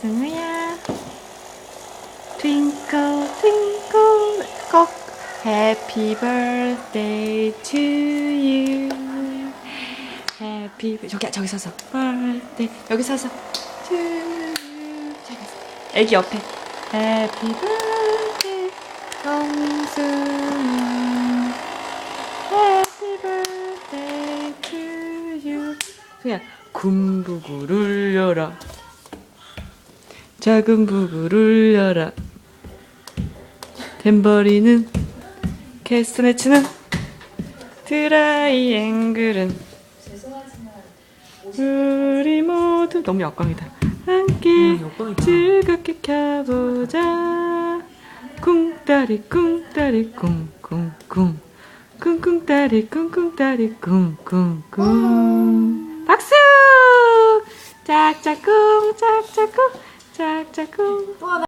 승우야. Twinkle, twinkle, 꼭 Happy birthday to you. Happy, 저기, 저기 서서. birthday. 여기 서서. to you. 저기 서. 애기 옆에. Happy birthday, 정승우. Happy birthday to you. 그냥 군부구를 열어. 작은 부구를 열어. 탬버리는 캐스네츠는 트라이앵글은 우리 모두 너무 역광이다. 함께 역광이다. 즐겁게 켜보자. 쿵따리 쿵따리 쿵쿵쿵 쿵쿵따리 쿵쿵따리 쿵쿵쿵 박수! 짝짝쿵 짝짝쿵 짝짝쿵